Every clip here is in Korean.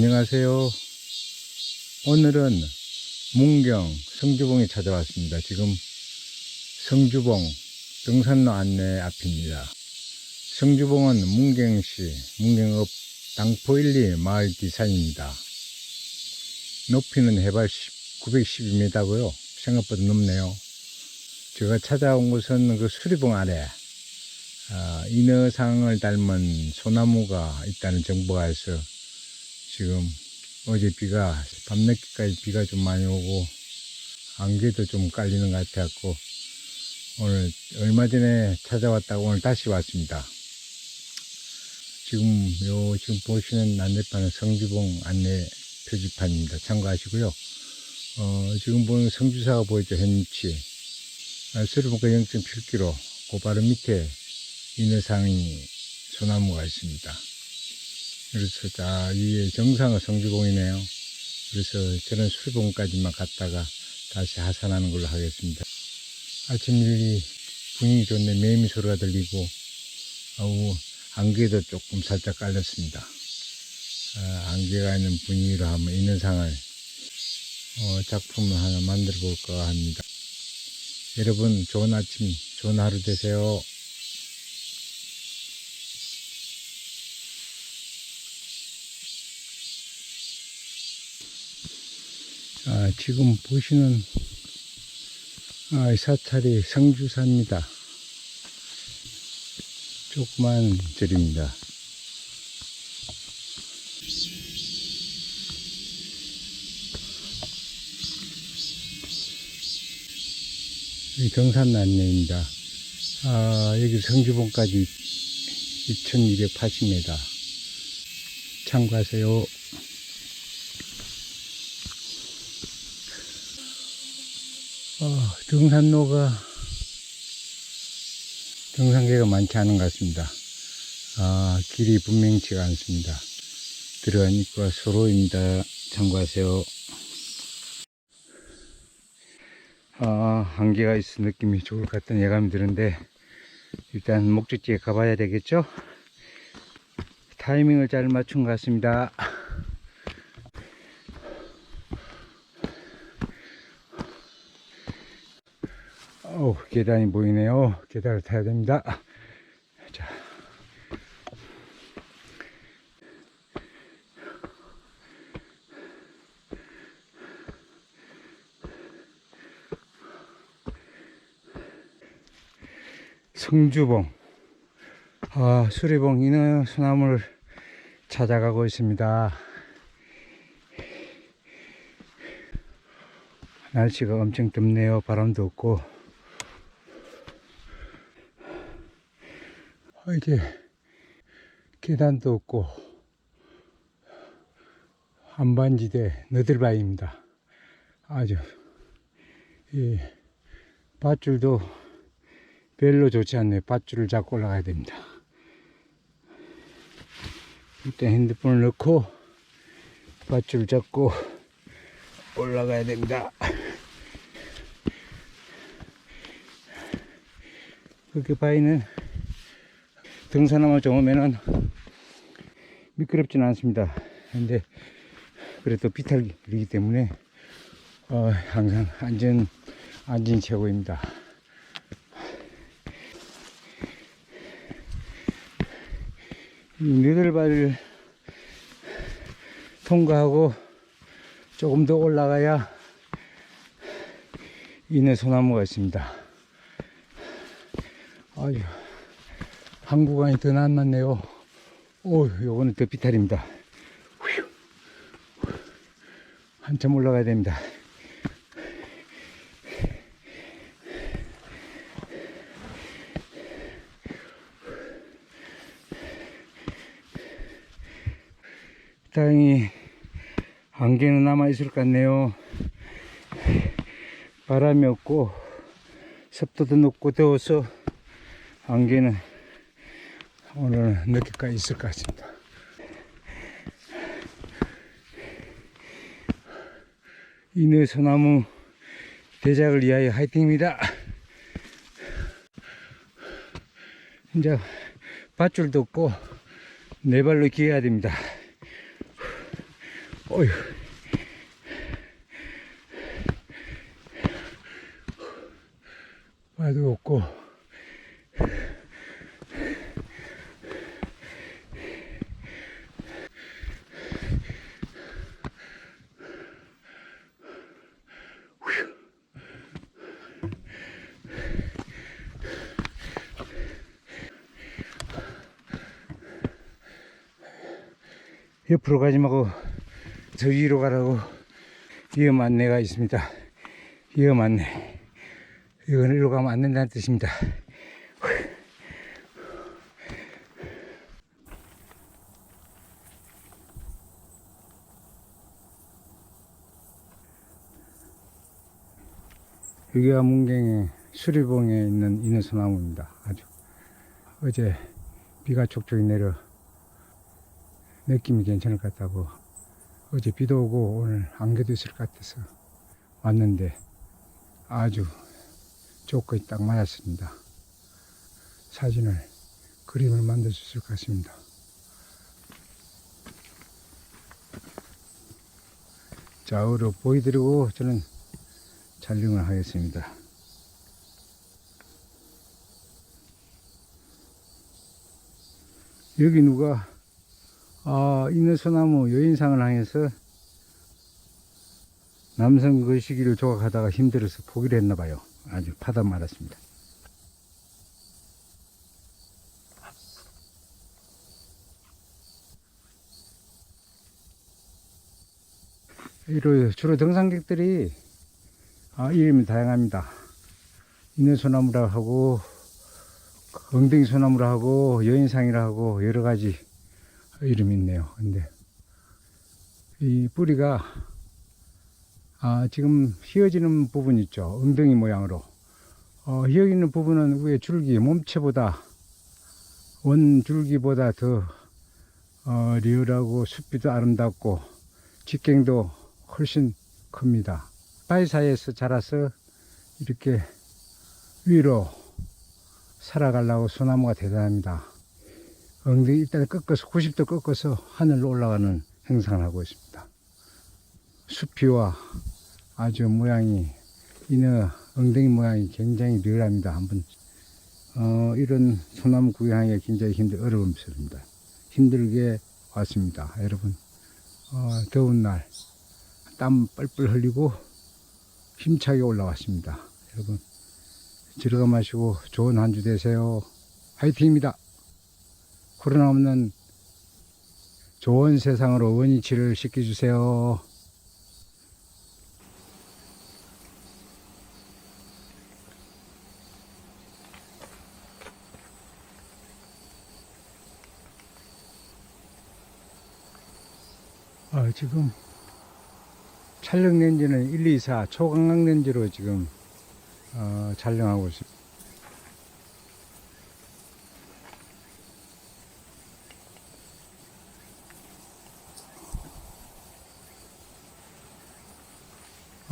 안녕하세요. 오늘은 문경 성주봉에 찾아왔습니다. 지금 성주봉 등산로 안내 앞입니다. 성주봉은 문경시 문경읍 당포 1, 2 마을 디산입니다. 높이는 해발 912m고요. 생각보다 높네요. 제가 찾아온 곳은 그 수리봉 아래 아, 인어상을 닮은 소나무가 있다는 정보가 해서 지금 어제 비가 밤늦게까지 비가 좀 많이 오고 안개도 좀 깔리는 것 같아갖고 오늘 얼마 전에 찾아왔다가 오늘 다시 왔습니다. 지금 요 지금 보시는 안내판은 성주봉 안내 표지판입니다. 참고하시고요. 어, 지금 보는 성주사가 보이죠 현위치 아, 수리봉가 0.7km 그 바로 밑에 인어상이 소나무가 있습니다. 그래서 자 위에 정상은 성주봉이네요. 그래서 저는 수리봉까지만 갔다가 다시 하산하는 걸로 하겠습니다. 아침 일이 분위기 좋네. 매미 소리가 들리고 아우 안개도 조금 살짝 깔렸습니다. 아, 안개가 있는 분위기로 한번 인어상을 어, 작품을 하나 만들어 볼까 합니다. 여러분 좋은 아침, 좋은 하루 되세요. 아, 지금 보시는 아, 이 사찰이 성주사입니다. 조그만 절입니다. 이 등산 안내입니다. 아, 여기 성주봉까지 2280m. 참고하세요. 어, 등산로가 등산객가 많지 않은 것 같습니다. 아, 길이 분명치가 않습니다. 들어가니까 소로입니다. 참고하세요. 아, 한계가 있어 느낌이 좋을 것 같은 예감이 드는데 일단 목적지에 가봐야 되겠죠? 타이밍을 잘 맞춘 것 같습니다. 어 계단이 보이네요. 계단을 타야 됩니다. 자. 성주봉. 아, 수리봉 이는 소나무를 찾아가고 있습니다. 날씨가 엄청 덥네요. 바람도 없고. 아, 이게 계단도 없고 한반지대 너들바위입니다. 아주 이 밧줄도 별로 좋지 않네요. 밧줄을 잡고 올라가야 됩니다. 일단 핸드폰을 넣고 밧줄 잡고 올라가야 됩니다. 그렇게 바위는 등산하면 좋으면은 미끄럽지는 않습니다. 근데 그래도 비탈이기 때문에 어, 항상 안전 안전이 최고입니다. 이 느들바를 통과하고 조금 더 올라가야 이내 소나무가 있습니다. 아유. 한 구간이 더 남았네요. 오, 요거는 더 비탈입니다. 휴. 한참 올라가야 됩니다. 땅이 안개는 남아있을 것 같네요. 바람이 없고 습도도 높고 더워서 안개는 오늘 늦게까지 있을 것 같습니다. 이내 소나무 대작을 위하여 화이팅입니다. 이제 밧줄도 없고 네 발로 기어야 됩니다. 어휴. 와도 없고. 옆으로 가지 말고 저 위로 가라고 위험 안내가 있습니다. 위험 안내. 이건 일로 가면 안 된다는 뜻입니다. 여기가 문경의 수리봉에 있는 인어소나무입니다. 아주 어제 비가 촉촉히 내려 느낌이 괜찮을 것 같다고 어제 비도 오고 오늘 안개도 있을 것 같아서 왔는데 아주 조건이 딱 맞았습니다. 사진을 그림을 만들 수 있을 것 같습니다. 좌우로 보여드리고 저는 촬영을 하겠습니다. 여기 누가 아, 인어소나무 여인상을 향해서 남성 거시기를 조각하다가 힘들어서 포기를 했나 봐요. 아주 파단 말았습니다. 주로 등산객들이 아, 이름이 다양합니다. 인어소나무라 하고 엉덩이 소나무라 하고 여인상이라 하고 여러 가지 이름이 있네요. 근데 이 뿌리가 아, 지금 휘어지는 부분 있죠. 엉덩이 모양으로. 어, 휘어지는 부분은 위에 줄기, 몸체보다, 원 줄기보다 더, 어, 리얼하고 숲이도 아름답고, 직경도 훨씬 큽니다. 사이사이에서 자라서 이렇게 위로 살아가려고 소나무가 대단합니다. 엉덩이 일단 꺾어서, 90도 꺾어서 하늘로 올라가는 행상을 하고 있습니다. 수피와 아주 모양이 이너 엉덩이 모양이 굉장히 리얼합니다. 한번 어, 이런 소나무 구경하기가 굉장히 힘들 어려움스럽습니다. 힘들게 왔습니다. 여러분 어, 더운 날 땀 뻘뻘 흘리고 힘차게 올라왔습니다. 여러분 들어가 마시고 좋은 한 주 되세요. 화이팅입니다. 코로나 없는 좋은 세상으로 원위치를 시켜주세요. 아, 지금 촬영 렌즈는 1, 2, 4 초광각 렌즈로 지금 어, 촬영하고 있습니다.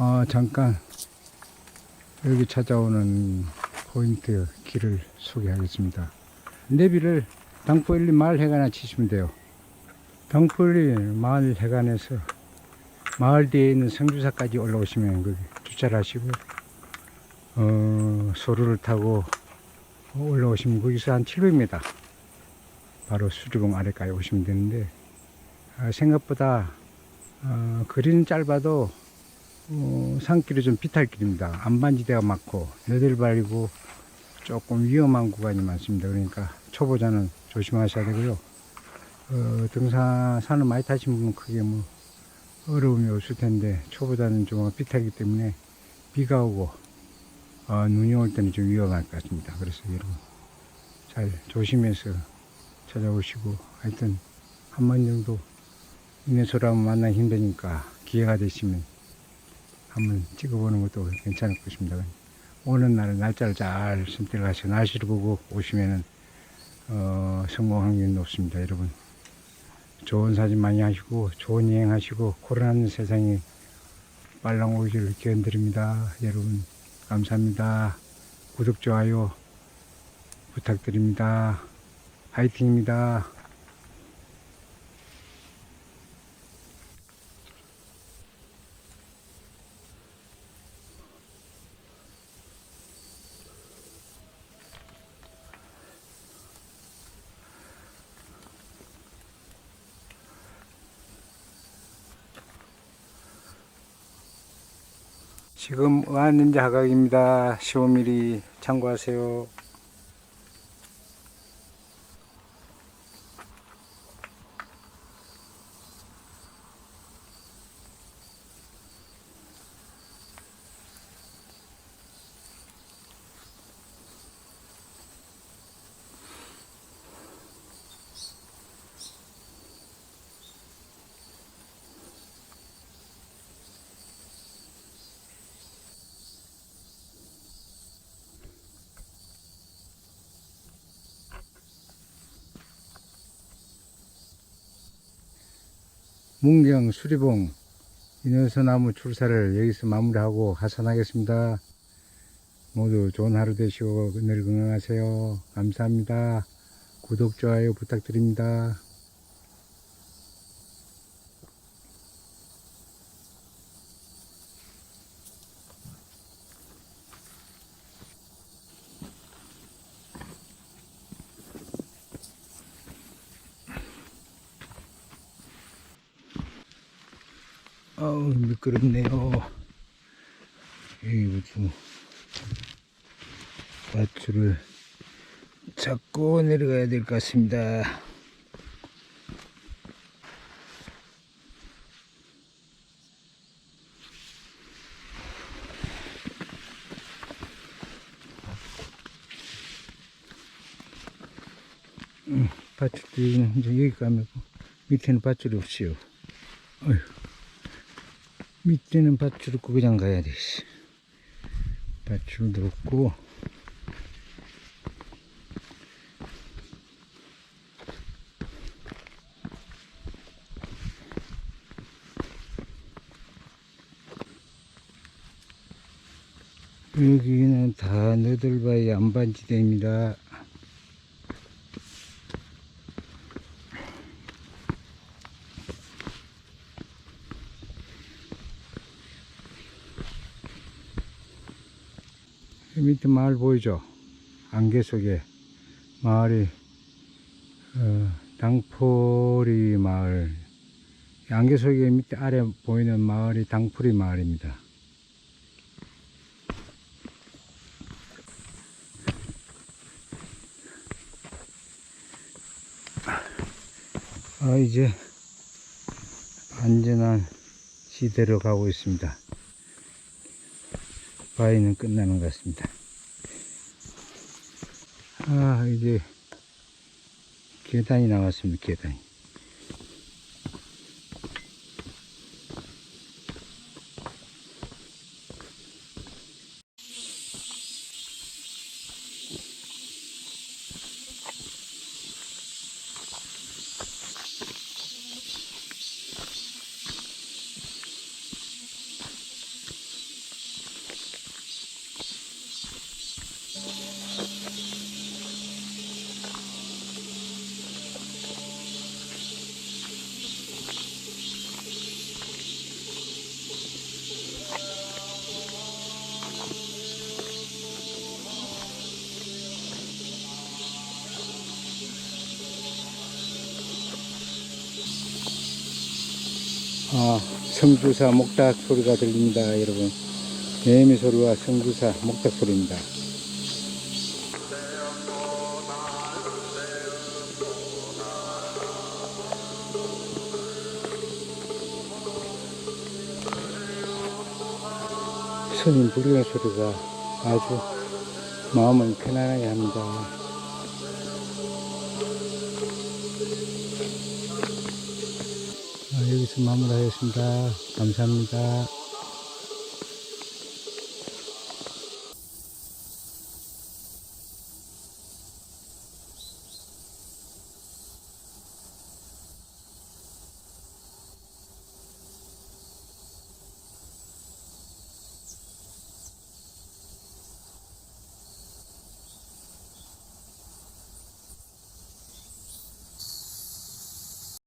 아, 잠깐 여기 찾아오는 포인트 길을 소개하겠습니다. 내비를 당포일리 마을 해관에 치시면 돼요. 당포일리 마을 해관에서 마을 뒤에 있는 성주사까지 올라오시면 거기 주차를 하시고 어, 소루를 타고 올라오시면 거기서 한 700m 바로 수리봉 아래까지 오시면 되는데 아, 생각보다 어, 거리는 짧아도 어, 산길이 좀 비탈길입니다. 안반지대가 많고 너들발이고 조금 위험한 구간이 많습니다. 그러니까 초보자는 조심하셔야 되고요. 어, 등산 산을 많이 타신 분은 크게 뭐 어려움이 없을 텐데 초보자는 좀 비타기 때문에 비가 오고 어, 눈이 올 때는 좀 위험할 것 같습니다. 그래서 여러분 잘 조심해서 찾아오시고 하여튼 한 번 정도 인해소라면 만나 힘드니까 기회가 되시면 한번 찍어보는 것도 괜찮을 것입니다. 오는 날 날짜를 잘 선택하셔서 날씨를 보고 오시면은 어, 성공 확률이 높습니다. 여러분 좋은 사진 많이 하시고 좋은 여행 하시고 코로나는 세상에 빨랑 오기를 기원드립니다. 여러분 감사합니다. 구독 좋아요 부탁드립니다. 화이팅입니다. 지금 왔는지 하각입니다. 15mm 참고하세요. 문경 수리봉 인여서나무 출사를 여기서 마무리하고 하산하겠습니다. 모두 좋은 하루 되시고 늘 건강하세요. 감사합니다. 구독, 좋아요 부탁드립니다. 어우, 미끄럽네요. 여기 무슨 밧줄을 잡고 내려가야 될 것 같습니다. 음, 밧줄이 이제 여기 가면 밑에는 밧줄이 없지요. 어휴. 밑에는 밧줄 없고 그냥 가야 돼. 씨. 밧줄도 없고 여기는 다 너들바위 안반지대입니다. 이 밑에 마을 보이죠? 안개 속에 마을이 어, 당포리 마을 이 안개 속에 밑에 아래 보이는 마을이 당포리 마을입니다. 아 이제 안전한 시대로 가고 있습니다. 바위는 끝나는 것 같습니다. 아, 이제 계단이 나왔습니다. 계단이. 아, 성주사 목탁 소리가 들립니다, 여러분. 매미 소리와 성주사 목탁 소리입니다. 스님 부르는 소리가 아주 마음을 편안하게 합니다. 아, 여기서 마무리하겠습니다. 감사합니다.